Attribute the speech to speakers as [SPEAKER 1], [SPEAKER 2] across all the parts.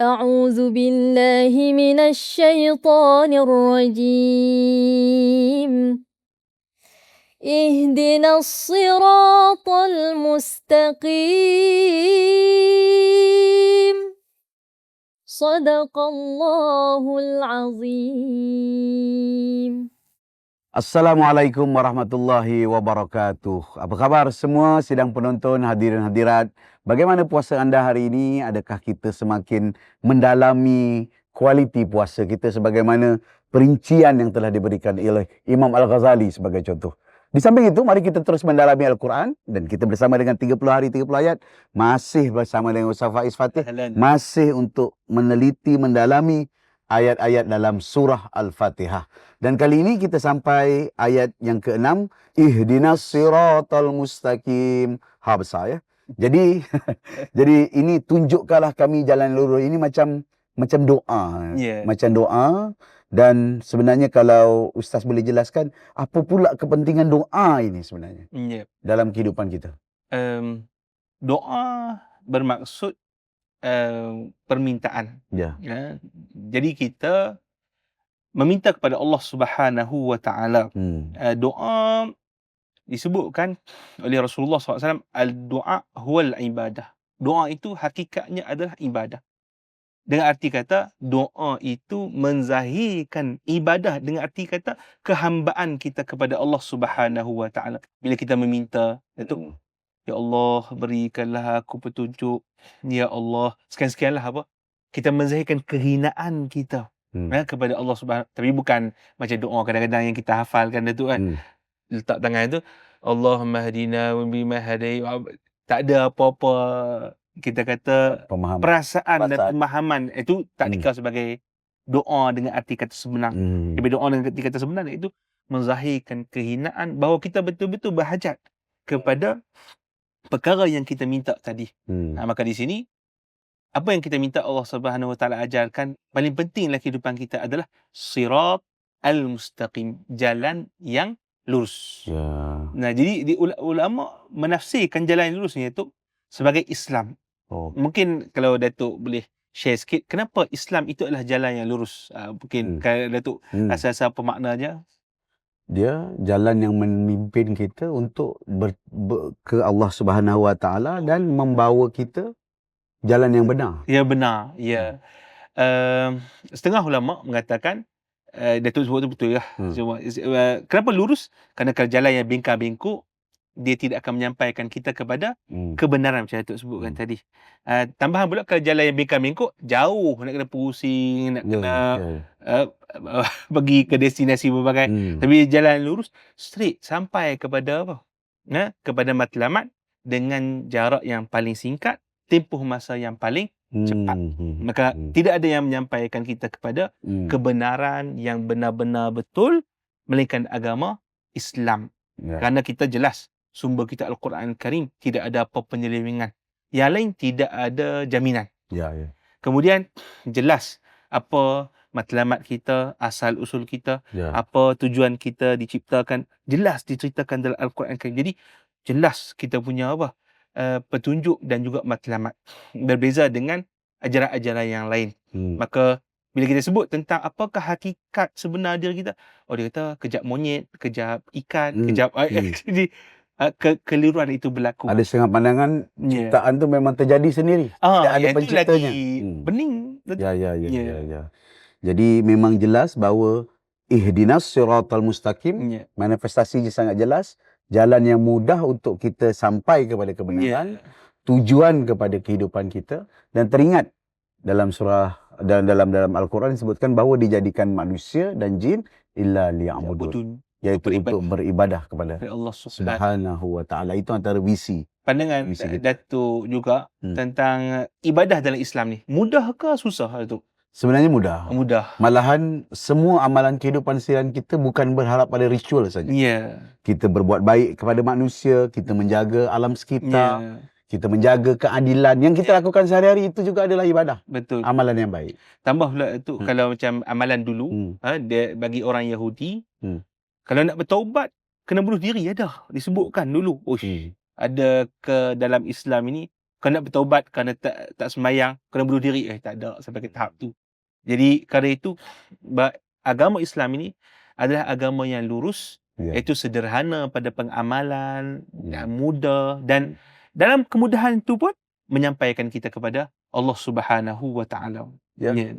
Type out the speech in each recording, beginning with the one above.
[SPEAKER 1] أعوذ بالله من الشيطان الرجيم. اهدنا الصراط المستقيم. صدق الله العظيم.
[SPEAKER 2] Assalamualaikum warahmatullahi wabarakatuh. Apa khabar semua sidang penonton hadirin hadirat? Bagaimana puasa anda hari ini? Adakah kita semakin mendalami kualiti puasa kita sebagaimana perincian yang telah diberikan oleh Imam Al-Ghazali sebagai contoh? Di samping itu, mari kita terus mendalami Al-Quran dan kita bersama dengan 30 hari 30 ayat masih bersama dengan Ustaz Faiz Fatih masih untuk meneliti mendalami ayat-ayat dalam surah Al-Fatihah. Dan kali ini kita sampai ayat yang keenam, ihdinas siratal mustaqim. Ha besar ya. Jadi jadi ini tunjukkanlah kami jalan lurus. Ini macam macam doa.
[SPEAKER 3] Yeah.
[SPEAKER 2] Macam doa dan sebenarnya kalau ustaz boleh jelaskan apa pula kepentingan doa ini sebenarnya
[SPEAKER 3] Ya.
[SPEAKER 2] dalam kehidupan kita.
[SPEAKER 3] Um, doa bermaksud uh, permintaan.
[SPEAKER 2] Ya.
[SPEAKER 3] Ya. Jadi kita meminta kepada Allah Subhanahu Wa Taala.
[SPEAKER 2] Hmm.
[SPEAKER 3] Uh, doa disebutkan oleh Rasulullah SAW al-doa huwal ibadah. Doa itu hakikatnya adalah ibadah. Dengan arti kata doa itu menzahirkan ibadah dengan arti kata kehambaan kita kepada Allah Subhanahu Wa Taala. Bila kita meminta itu Ya Allah berikanlah aku petunjuk. Ya Allah sekian-sekianlah apa? Kita menzahirkan kehinaan kita
[SPEAKER 2] Hmm.
[SPEAKER 3] ya, kepada Allah Subhanahu tapi bukan macam doa kadang-kadang yang kita hafalkan tu kan.
[SPEAKER 2] Hmm.
[SPEAKER 3] Letak tangan tu Allahumma hadina wa bima hadai tak ada apa-apa kita kata
[SPEAKER 2] Pemahaman.
[SPEAKER 3] perasaan dan
[SPEAKER 2] Perasaan.
[SPEAKER 3] pemahaman itu tak
[SPEAKER 2] Hmm.
[SPEAKER 3] dikau sebagai doa dengan arti kata sebenar.
[SPEAKER 2] Hmm.
[SPEAKER 3] Tapi doa dengan arti kata sebenar itu menzahirkan kehinaan bahawa kita betul-betul berhajat kepada perkara yang kita minta tadi.
[SPEAKER 2] Hmm.
[SPEAKER 3] Ha, maka di sini apa yang kita minta Allah Subhanahu Wa Taala ajarkan paling penting dalam kehidupan kita adalah sirat al-mustaqim, jalan yang lurus.
[SPEAKER 2] Ya.
[SPEAKER 3] Nah, jadi di ula- ulama menafsirkan jalan yang lurus ni itu sebagai Islam.
[SPEAKER 2] Oh.
[SPEAKER 3] Mungkin kalau Datuk boleh share sikit kenapa Islam itu adalah jalan yang lurus. Uh, mungkin
[SPEAKER 2] Hmm.
[SPEAKER 3] kalau Datuk
[SPEAKER 2] Hmm.
[SPEAKER 3] rasa-rasa apa maknanya.
[SPEAKER 2] dia jalan yang memimpin kita untuk ber, ber, ke Allah Subhanahu Wa Taala dan membawa kita jalan yang benar.
[SPEAKER 3] Ya benar, ya. Uh, setengah ulama mengatakan uh, Datuk sebut tu betul lah.
[SPEAKER 2] Hmm.
[SPEAKER 3] Uh, kenapa lurus? Kerana kalau jalan yang bengkak-bengkok dia tidak akan menyampaikan kita kepada
[SPEAKER 2] Hmm.
[SPEAKER 3] kebenaran macam Datuk sebutkan
[SPEAKER 2] Hmm.
[SPEAKER 3] tadi. Uh, tambahan pula kalau jalan yang bengkak-bengkok jauh nak kena pusing, nak
[SPEAKER 2] Ya,
[SPEAKER 3] kena
[SPEAKER 2] ya.
[SPEAKER 3] uh, uh, pergi ke destinasi berbagai.
[SPEAKER 2] Hmm.
[SPEAKER 3] Tapi jalan lurus straight sampai kepada apa? Ya, kepada matlamat dengan jarak yang paling singkat, tempoh masa yang paling cepat.
[SPEAKER 2] Hmm, hmm,
[SPEAKER 3] Maka
[SPEAKER 2] hmm,
[SPEAKER 3] tidak ada yang menyampaikan kita kepada
[SPEAKER 2] hmm.
[SPEAKER 3] kebenaran yang benar-benar betul melainkan agama Islam.
[SPEAKER 2] Ya.
[SPEAKER 3] Kerana kita jelas sumber kita Al-Quran Al-Karim tidak ada apa penyelewengan. Yang lain tidak ada jaminan.
[SPEAKER 2] Ya, ya.
[SPEAKER 3] Kemudian jelas apa matlamat kita, asal usul kita,
[SPEAKER 2] Ya.
[SPEAKER 3] apa tujuan kita diciptakan, jelas diceritakan dalam Al-Quran Al-Karim. Jadi jelas kita punya apa? Uh, petunjuk dan juga matlamat. Berbeza dengan ajaran-ajaran yang lain.
[SPEAKER 2] Hmm.
[SPEAKER 3] Maka bila kita sebut tentang apakah hakikat sebenar diri kita, oh dia kata kejap monyet, kejap ikan,
[SPEAKER 2] Hmm,
[SPEAKER 3] kejap
[SPEAKER 2] hmm.
[SPEAKER 3] jadi uh, ke keliruan itu berlaku.
[SPEAKER 2] Ada setengah pandangan
[SPEAKER 3] Ya.
[SPEAKER 2] ciptaan tu memang terjadi sendiri.
[SPEAKER 3] Ah,
[SPEAKER 2] tak ada
[SPEAKER 3] itu
[SPEAKER 2] penciptanya. Hmm.
[SPEAKER 3] bening.
[SPEAKER 2] Ya, ya, ya,
[SPEAKER 3] Ya.
[SPEAKER 2] ya, ya. Jadi memang jelas bahawa ihdinas siratal mustaqim
[SPEAKER 3] Ya.
[SPEAKER 2] manifestasinya sangat jelas jalan yang mudah untuk kita sampai kepada kebenaran
[SPEAKER 3] Ya.
[SPEAKER 2] tujuan kepada kehidupan kita dan teringat dalam surah dan dalam dalam al-Quran disebutkan bahawa dijadikan manusia dan jin illa liya'budun
[SPEAKER 3] Budun
[SPEAKER 2] iaitu
[SPEAKER 3] beribadah.
[SPEAKER 2] untuk beribadah kepada
[SPEAKER 3] Allah Subhanahu
[SPEAKER 2] wa taala itu antara visi
[SPEAKER 3] Pandangan
[SPEAKER 2] kita.
[SPEAKER 3] Datuk juga
[SPEAKER 2] Hmm.
[SPEAKER 3] tentang ibadah dalam Islam ni. Mudah ke susah Datuk?
[SPEAKER 2] Sebenarnya mudah
[SPEAKER 3] Mudah.
[SPEAKER 2] malahan semua amalan kehidupan seharian kita bukan berharap pada ritual saja
[SPEAKER 3] Ya.
[SPEAKER 2] kita berbuat baik kepada manusia kita menjaga alam sekitar
[SPEAKER 3] Ya.
[SPEAKER 2] kita menjaga keadilan yang kita lakukan sehari-hari itu juga adalah ibadah
[SPEAKER 3] Betul.
[SPEAKER 2] amalan yang baik
[SPEAKER 3] Tambah pula tu
[SPEAKER 2] Hmm.
[SPEAKER 3] kalau macam amalan dulu
[SPEAKER 2] hmm.
[SPEAKER 3] ha, dia bagi orang Yahudi
[SPEAKER 2] Hmm.
[SPEAKER 3] kalau nak bertaubat kena bunuh diri ada disebutkan dulu. Uish,
[SPEAKER 2] Hmm.
[SPEAKER 3] ada ke dalam Islam ini kau nak bertaubat kerana tak tak sembahyang, kena bunuh diri. Eh tak ada sampai ke tahap tu. Jadi kerana itu agama Islam ini adalah agama yang lurus,
[SPEAKER 2] Ya.
[SPEAKER 3] iaitu sederhana pada pengamalan, dan mudah dan dalam kemudahan itu pun menyampaikan kita kepada Allah Subhanahu wa taala.
[SPEAKER 2] Ya.
[SPEAKER 3] Ya.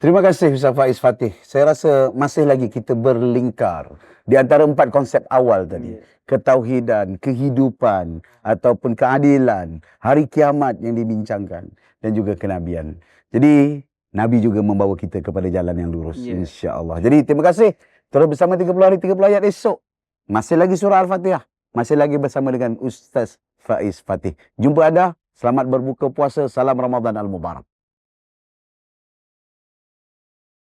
[SPEAKER 2] Terima kasih Ustaz Faiz Fatih. Saya rasa masih lagi kita berlingkar di antara empat konsep awal tadi. Ketauhidan, kehidupan ataupun keadilan, hari kiamat yang dibincangkan dan juga kenabian. Jadi Nabi juga membawa kita kepada jalan yang lurus
[SPEAKER 3] Ya.
[SPEAKER 2] insya-Allah. Jadi terima kasih. Terus bersama 30 hari 30 ayat esok. Masih lagi surah Al-Fatihah. Masih lagi bersama dengan Ustaz Faiz Fatih. Jumpa anda. Selamat berbuka puasa. Salam Ramadan Al-Mubarak.